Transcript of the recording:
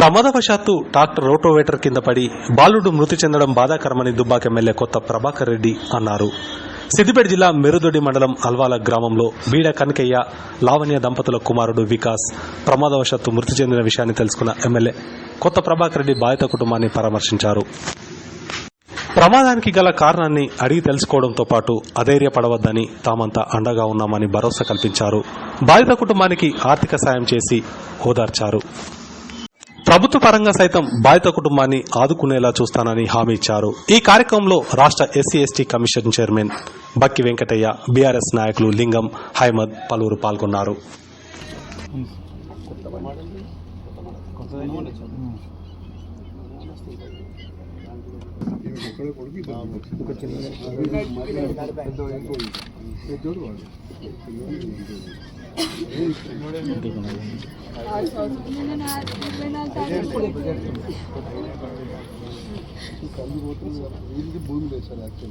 ప్రమాదవశాత్తు tractor rotavator కింద పడి బాలుడు మృతి చెందడం బాధాకరమని దుబ్బాక ఎమ్మెల్యే కొత్త ప్రభాకర్ రెడ్డి అన్నారు. సిద్దిపేట జిల్లా మెరుదొడి మండలం అల్వాల గ్రామంలో బీడ కనకయ్య లావణ్య దంపతుల కుమారుడు వికాస్ ప్రమాదవశాత్తు మృతి చెందిన విషయాన్ని తెలుసుకున్న ఎమ్మెల్యే కొత్త ప్రభాకర్ రెడ్డి బాధిత కుటుంబాన్ని పరామర్శించారు. ప్రమాదానికి గల కారణాన్ని అడిగి తెలుసుకోవడంతో పాటు అధైర్యపడవద్దని తామంతా అండగా ఉన్నామని భరోసా కల్పించారు. బాధిత కుటుంబానికి ఆర్థిక సాయం చేసి ఓదార్చారు. ప్రభుత్వ పరంగా సైతం బాధిత కుటుంబాన్ని ఆదుకునేలా చూస్తానని హామీ ఇచ్చారు. ఈ కార్యక్రమంలో రాష్ట్ర SC ST commission chairman Bakki Venkataiah BRS నాయకులు లింగం హైమద్ పలువురు పాల్గొన్నారు. కళ్ళు పోతుంది వీళ్ళకి భూమి లేదు సార్ యాక్చువల్గా